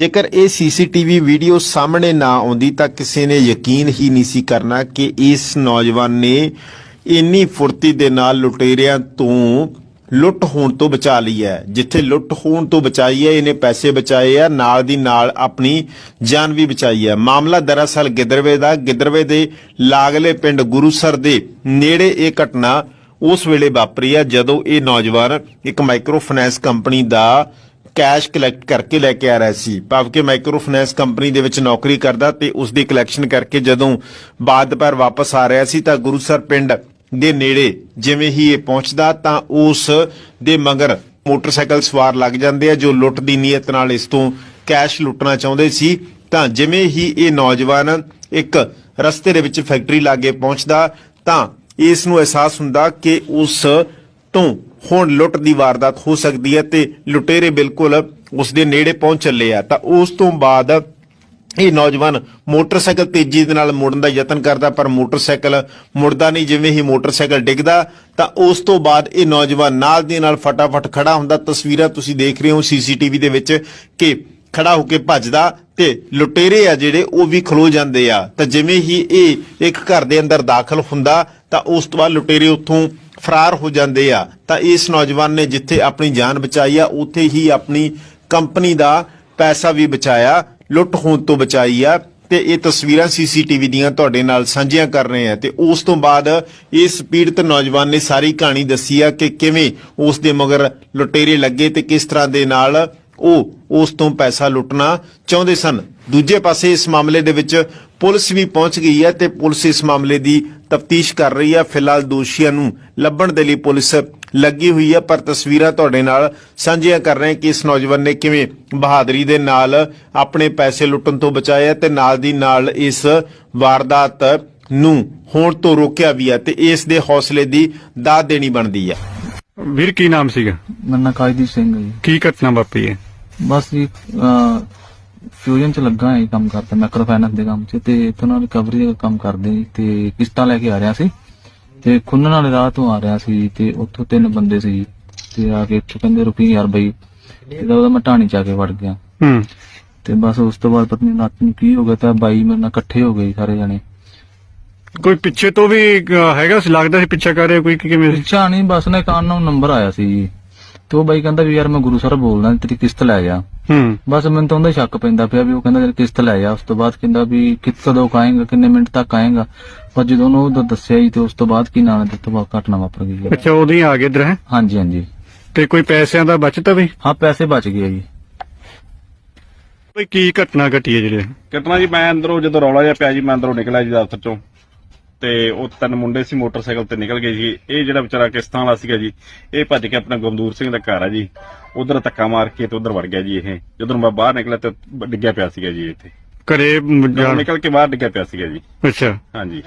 ਜੇਕਰ ਇਹ CCTV video ਸਾਹਮਣੇ ਨਾ ਆਉਂਦੀ ਤਾਂ ਕਿਸੇ ਨੇ ਯਕੀਨ ਹੀ ਨਹੀਂ ਸੀ ਕਰਨਾ ਕਿ ਇਸ ਨੌਜਵਾਨ ਨੇ ਇੰਨੀ ਫੁਰਤੀ ਦੇ ਨਾਲ ਲੁਟੇਰਿਆਂ ਤੋਂ ਲੁੱਟ ਹੋਣ ਤੋਂ ਬਚਾ ਲਈ ਹੈ। ਜਿੱਥੇ ਲੁੱਟ ਹੋਣ ਤੋਂ ਬਚਾਈ ਹੈ, ਇਹਨੇ ਪੈਸੇ ਬਚਾਏ ਆ, ਨਾਲ ਦੀ ਨਾਲ ਆਪਣੀ ਜਾਨ ਵੀ ਬਚਾਈ ਹੈ। ਮਾਮਲਾ ਦਰਅਸਲ ਗਿੱਦਰਵੇ ਦਾ। ਗਿੱਦਰਵੇ ਦੇ ਲਾਗਲੇ ਪਿੰਡ ਗੁਰੂਸਰ ਦੇ ਨੇੜੇ ਇਹ ਘਟਨਾ ਉਸ ਵੇਲੇ ਵਾਪਰੀ ਆ ਜਦੋਂ ਇਹ ਨੌਜਵਾਨ ਇੱਕ ਮਾਈਕਰੋ ਫਾਈਨੈਂਸ ਕੰਪਨੀ ਦਾ ਕੈਸ਼ ਕਲੈਕਟ ਕਰਕੇ ਲੈ ਕੇ ਆ ਰਿਹਾ ਸੀ। ਭਾਵ ਕਿ ਮਾਈਕਰੋ ਫਾਈਨੈਂਸ ਕੰਪਨੀ ਦੇ ਵਿੱਚ ਨੌਕਰੀ ਕਰਦਾ ਤੇ ਉਸ ਦੀ ਕਲੈਕਸ਼ਨ ਕਰਕੇ ਜਦੋਂ ਬਾਅਦ ਦੁਪਹਿਰ ਵਾਪਸ ਆ ਰਿਹਾ ਸੀ ਤਾਂ ਗੁਰੂਸਰ ਪਿੰਡ ਦੇ ਨੇੜੇ ਜਿਵੇਂ ਹੀ ਇਹ ਪਹੁੰਚਦਾ ਤਾਂ ਉਸ ਦੇ ਮਗਰ ਮੋਟਰਸਾਈਕਲ ਸਵਾਰ ਲੱਗ ਜਾਂਦੇ ਆ, ਜੋ ਲੁੱਟ ਦੀ ਨੀਅਤ ਨਾਲ ਇਸ ਤੋਂ ਕੈਸ਼ ਲੁੱਟਣਾ ਚਾਹੁੰਦੇ ਸੀ। ਤਾਂ ਜਿਵੇਂ ਹੀ ਇਹ ਨੌਜਵਾਨ ਇੱਕ ਰਸਤੇ ਦੇ ਵਿੱਚ ਫੈਕਟਰੀ ਲਾਗੇ ਪਹੁੰਚਦਾ ਤਾਂ ਇਸ ਨੂੰ ਅਹਿਸਾਸ ਹੁੰਦਾ ਕਿ ਉਸ ਤੋਂ ਹੁਣ ਲੁੱਟ ਦੀ ਵਾਰਦਾਤ ਹੋ ਸਕਦੀ ਹੈ ਤੇ ਲੁਟੇਰੇ ਬਿਲਕੁਲ ਉਸ ਦੇ ਨੇੜੇ ਪਹੁੰਚ ਚੱਲੇ ਆ। ਤਾਂ ਉਸ ਤੋਂ ਬਾਅਦ ਇਹ ਨੌਜਵਾਨ ਮੋਟਰਸਾਈਕਲ ਤੇਜ਼ੀ ਦੇ ਨਾਲ ਮੁੜਨ ਦਾ ਯਤਨ ਕਰਦਾ, ਪਰ ਮੋਟਰਸਾਈਕਲ ਮੁੜਦਾ ਨਹੀਂ, ਜਿਵੇਂ ਹੀ ਮੋਟਰਸਾਈਕਲ ਡਿੱਗਦਾ, ਤਾਂ ਉਸ ਤੋਂ ਬਾਅਦ ਇਹ ਨੌਜਵਾਨ ਨਾਲ ਦੀ ਨਾਲ ਫਟਾਫਟ ਖੜਾ ਹੁੰਦਾ। ਤਸਵੀਰਾਂ ਤੁਸੀਂ ਦੇਖ ਰਹੇ ਹੋ ਸੀਸੀਟੀਵੀ ਦੇ ਵਿੱਚ ਕਿ ਖੜਾ ਹੋ ਕੇ ਭੱਜਦਾ ਤੇ ਲੁਟੇਰੇ ਆ ਜਿਹੜੇ, ਉਹ ਵੀ ਖਲੋ ਜਾਂਦੇ ਆ। ਤਾਂ ਜਿਵੇਂ ਹੀ ਇਹ ਇੱਕ ਘਰ ਦੇ ਅੰਦਰ ਦਾਖਲ ਹੁੰਦਾ, ਤਾਂ ਉਸ ਤੋਂ ਬਾਅਦ ਲੁਟੇਰੇ ਉੱਥੋਂ ਫਰਾਰ ਹੋ ਜਾਂਦੇ ਆ, ਤਾਂ ਇਸ ਨੌਜਵਾਨ ਨੇ ਜਿੱਥੇ ਆਪਣੀ ਜਾਨ ਬਚਾਈ ਆ, ਉੱਥੇ ਹੀ ਆਪਣੀ ਕੰਪਨੀ ਦਾ ਪੈਸਾ ਵੀ ਬਚਾਇਆ, ਲੁੱਟ ਹੋਣ ਤੋਂ ਬਚਾਈ ਆ, ਤੇ ਇਹ ਤਸਵੀਰਾਂ ਸੀਸੀਟੀਵੀ ਦੀਆਂ ਤੁਹਾਡੇ ਨਾਲ ਸਾਂਝੀਆਂ ਕਰ ਰਹੇ ਆ। ਤੇ ਉਸ ਤੋਂ ਬਾਅਦ ਇਸ ਪੀੜਤ ਨੌਜਵਾਨ ਨੇ ਸਾਰੀ ਕਹਾਣੀ ਦੱਸੀ ਆ ਕਿ ਕਿਵੇਂ ਉਸ ਦੇ ਮਗਰ ਲੁਟੇਰੇ ਲੱਗੇ ਤੇ ਕਿਸ ਤਰ੍ਹਾਂ ਦੇ ਨਾਲ ਉਹ ਉਸ ਤੋਂ ਪੈਸਾ ਲੁੱਟਣਾ ਚਾਹੁੰਦੇ ਸਨ। ਦੂਜੇ ਪਾਸੇ ਇਸ ਮਾਮਲੇ ਦੇ ਵਿੱਚ ਪੁਲਿਸ ਵੀ ਪਹੁੰਚ ਗਈ ਹੈ ਤੇ ਪੁਲਿਸ ਇਸ ਮਾਮਲੇ ਦੀ ਤਫਤੀਸ਼ ਕਰ ਰਹੀ ਹੈ। ਫਿਲਹਾਲ ਦੋਸ਼ੀਆਂ ਨੂੰ ਲੱਭਣ ਦੇ ਲਈ ਪੁਲਿਸ ਲੱਗੀ ਹੋਈ ਹੈ ਪਰ ਤਸਵੀਰਾਂ ਤੁਹਾਡੇ ਨਾਲ ਸਾਂਝੀਆਂ ਕਰ ਰਹੇ ਕਿ ਇਸ ਨੌਜਵਾਨ ਨੇ ਕਿਵੇਂ ਬਹਾਦਰੀ ਦੇ ਨਾਲ ਆਪਣੇ ਪੈਸੇ ਲੁੱਟਣ ਤੋਂ ਬਚਾਇਆ ਤੇ ਨਾਲ ਦੀ ਨਾਲ ਇਸ ਵਾਰਦਾਤ ਨੂੰ ਹੋਣ ਤੋਂ ਰੋਕਿਆ ਵੀ ਹੈ ਤੇ ਇਸ ਦੇ ਹੌਸਲੇ ਦੀ ਦਾਤ ਦੇਣੀ ਬਣਦੀ ਹੈ। ਵੀਰ ਕੀ ਨਾਮ ਸੀਗਾ? ਮੇਰਾ ਨਾਂ ਸਿੰਘ ਹੈ ਜੀ। ਕੀ ਘਟਨਾ ਵਾਪਰੀ ਹੈ? ਬਸ ਜੀ ਫਿਊਜ਼ਨ ਚ ਲੱਗਾ ਹੈ ਕੰਮ ਕਰਦਾ ਮਾਈਕਰੋ ਫਾਈਨੈਂਸ ਦੇ ਕੰਮ 'ਚ ਤੇ ਇੱਥੋਂ ਨਾਲ ਰਿਕਵਰੀ ਦਾ ਕੰਮ ਕਰਦੇ ਜੀ ਤੇ ਕਿਸ਼ਤਾਂ ਲੈ ਕੇ ਆ ਰਿਹਾ ਸੀ ਤੇ ਖੁੰਨਣ ਵਾਲੇ ਰਾਹ ਤੋਂ ਆ ਰਿਹਾ ਸੀ ਤੇ ਉੱਥੋਂ ਤਿੰਨ ਬੰਦੇ ਸੀ ਤੇ ਆ ਕੇ ਇੱਥੋਂ ਕਹਿੰਦੇ ਰੁਕੀ ਯਾਰ ਬਈ ਇਹਦਾ ਉਹਦਾ ਮੈਂ ਚ ਆ ਕੇ ਵੜ ਗਿਆ। ਹੂੰ। ਤੇ ਬਸ ਉਸ ਤੋਂ ਬਾਅਦ ਪਤਾ ਨਹੀਂ ਰਾਤ ਨੂੰ ਕੀ ਹੋ ਗਿਆ ਤਾਂ ਬਾਈ ਮੇਰੇ ਨਾਲ ਇਕੱਠੇ ਹੋ ਗਏ ਸਾਰੇ ਜਣੇ। ਕੋਈ ਪਿੱਛੇ ਤੋਂ ਵੀ ਹੈਗਾ ਸੀ ਲੱਗਦਾ ਸੀ ਪਿੱਛਾ ਕਰ ਰਿਹਾ ਕੋਈ ਕਿ ਕਿਵੇਂ ਨਹੀਂ ਬਸ ਨਾ ਕਾਨ ਨੂੰ ਨੰਬਰ ਆਇਆ ਸੀ ਜੀ। ਤੇ ਉਹ ਬਾਈ ਕਹਿੰਦਾ ਵੀ ਯਾਰ ਮੈਂ ਗੁਰੂ ਸਰ ਬੋਲਦਾ ਤੇਰੀ ਕਿਸ਼ਤ ਲੈ ਜਾ। ਹੂੰ। ਬਸ ਮੈਨੂੰ ਤਾਂ ਉਹਦਾ ਸ਼ੱਕ ਪੈਂਦਾ ਪਿਆ ਵੀ ਉਹ ਕਹਿੰਦਾ ਯਾਰ ਕਿਸ਼ਤ ਲੈ ਜਾ। ਉਸ ਤੋਂ ਬਾਅਦ ਕਹਿੰਦਾ ਵੀ ਕਿਤ ਕਦੋਂ ਆਏਗਾ ਕਿੰਨੇ ਮਿੰਟ ਤੱਕ ਆਏਗਾ। ਪਰ ਜਦੋਂ ਉਹਨੂੰ ਉਹ ਦੱਸਿਆ ਹੀ ਤੇ ਉਸ ਤੋਂ ਬਾਅਦ ਕੀ ਨਾਮ ਦਿੱਤਾ ਬਾਅਦ ਘਟਨਾ ਵਾਪਰ ਗਈ ਹੈ। ਅੱਛਾ ਉਹਦੀ ਆ ਗਏ ਇਧਰ ਹੈ ਹਾਂਜੀ ਹਾਂਜੀ। ਤੇ ਕੋਈ ਪੈਸਿਆਂ ਦਾ ਬਚਤ ਵੀ? ਹਾਂ ਪੈਸੇ ਬਚ ਗਏ ਜੀ। ਕੋਈ ਕੀ ਘਟਨਾ ਘਟੀ ਹੈ ਜਿਹੜੇ? ਕਿਤਨਾ ਜੀ ਮੈਂ ਅੰਦਰੋਂ ਜਦੋਂ ਰੌਲਾ ਜਿਹਾ ਪਿਆ ਜੀ ਮੈਂ ਅੰਦਰੋਂ ਨਿਕਲਿਆ ਜੀ ਦਫ਼ਤਰ ਚੋਂ। ਤੇ ਉਹ ਤਿੰਨ ਮੁੰਡੇ ਸੀ ਮੋਟਰਸਾਈਕਲ ਤੇ ਨਿਕਲ ਗਏ ਜੀ। ਇਹ ਜਿਹੜਾ ਵਿਚਾਰਾ ਕਿਸ਼ਤਾਂ ਵਾਲਾ ਸੀਗਾ ਜੀ ਇਹ ਭੱਜ ਕੇ ਆਪਣਾ ਗਮਦੂਰ ਸਿੰਘ ਦਾ ਘਰ ਆ ਜੀ। ਉਧਰ ਧੱਕਾ ਮਾਰ ਕੇ ਤੇ ਉਧਰ ਵੜ ਗਿਆ ਜੀ ਇਹ। ਜਦੋਂ ਮੈਂ ਬਾਹਰ ਨਿਕਲਿਆ ਤੇ ਡਿੱਗਿਆ ਪਿਆ ਸੀਗਾ ਜੀ ਇੱਥੇ। ਘਰੇ ਜਾਣ ਨਿਕਲ ਕੇ ਬਾਹਰ ਡਿੱਗਿਆ ਪਿਆ ਸੀਗਾ ਜੀ। ਅੱਛਾ। ਹਾਂਜੀ।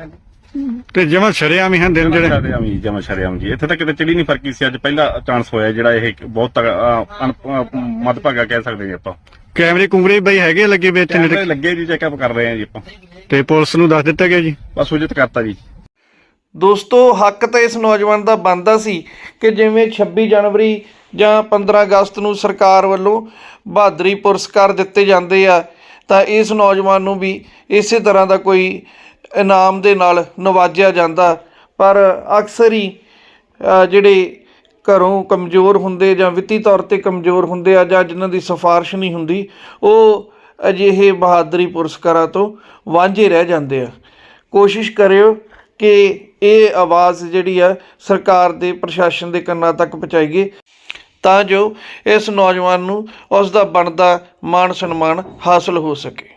ਤੇ ਜਮਾ ਸ਼ਰਿਆਮ ਹੀ ਹਨ ਦਿਨ ਜਿਹੜੇ? ਸ਼ਰਿਆਮ ਜੀ ਜਮਾ ਸ਼ਰਿਆਮ ਜੀ। ਇੱਥੇ ਤਾਂ ਕਿਤੇ ਚੜੀ ਨਹੀਂ ਫਰਕੀ ਸੀ। ਅੱਜ ਪਹਿਲਾ ਚਾਂਸ ਹੋਇਆ ਜਿਹੜਾ ਇਹ ਬਹੁਤ ਤਗੜਾ, ਅਹ, ਅਣ- ਅਹ, ਮੱਧਭਾਗਾ ਕਹਿ ਸਕਦੇ ਜੀ ਆਪਾਂ। ਕੈਮਰੇ ਕੁੰਗਰੇ ਬਈ ਹੈਗੇ ਲੱਗੇ ਵੇ ਇੱਥੇ ਕੈਮਰੇ? ਲੱਗੇ ਜੀ ਚੈੱਕਅਪ ਕਰ ਰਹੇ ਆ ਜੀ ਆਪਾਂ। ਤੇ ਪੁਲਿਸ ਨੂੰ ਦੱਸ ਦਿੱਤਾ ਗਿਆ ਜੀ? ਬਸ ਸੂਚਿਤ ਕਰਤਾ ਜੀ। ਦੋਸਤੋ ਹੱਕ ਤਾਂ ਇਸ ਨੌਜਵਾਨ ਦਾ ਬਣਦਾ ਸੀ ਕਿ ਜਿਵੇਂ 26 ਜਨਵਰੀ ਜਾਂ 15 ਅਗਸਤ ਨੂੰ ਸਰਕਾਰ ਵੱਲੋਂ ਬਹਾਦਰੀ ਪੁਰਸਕਾਰ ਦਿੱਤੇ ਜਾਂਦੇ ਆ ਤਾਂ ਇਸ ਨੌਜਵਾਨ ਨੂੰ ਵੀ ਇਸੇ ਤਰ੍ਹਾਂ ਦਾ ਕੋਈ ਇਨਾਮ ਦੇ ਨਾਲ ਨਵਾਜਿਆ ਜਾਂਦਾ। ਪਰ ਅਕਸਰ ਹੀ ਅ, ਜਿਹੜੇ ਘਰੋਂ ਕਮਜ਼ੋਰ ਹੁੰਦੇ ਜਾਂ ਵਿੱਤੀ ਤੌਰ ਤੇ ਕਮਜ਼ੋਰ ਹੁੰਦੇ ਆ ਜਾਂ ਜਿਨ੍ਹਾਂ ਦੀ ਸਿਫਾਰਿਸ਼ ਨਹੀਂ ਹੁੰਦੀ, ਉਹ ਅਜਿਹੇ ਬਹਾਦਰੀ ਪੁਰਸਕਾਰਾਂ ਤੋਂ ਵਾਂਝੇ ਰਹਿ ਜਾਂਦੇ ਆ। ਕੋਸ਼ਿਸ਼ ਕਰਿਓ ਕਿ ਇਹ ਆਵਾਜ਼ ਜਿਹੜੀ ਆ ਸਰਕਾਰ ਦੇ ਪ੍ਰਸ਼ਾਸਨ ਦੇ ਕੰਨਾਂ ਤੱਕ ਪਹੁੰਚਾਈਏ, ਤਾਂ ਜੋ ਇਸ ਨੌਜਵਾਨ ਨੂੰ ਉਸ ਦਾ ਬਣਦਾ ਮਾਣ ਸਨਮਾਨ ਹਾਸਲ ਹੋ ਸਕੇ।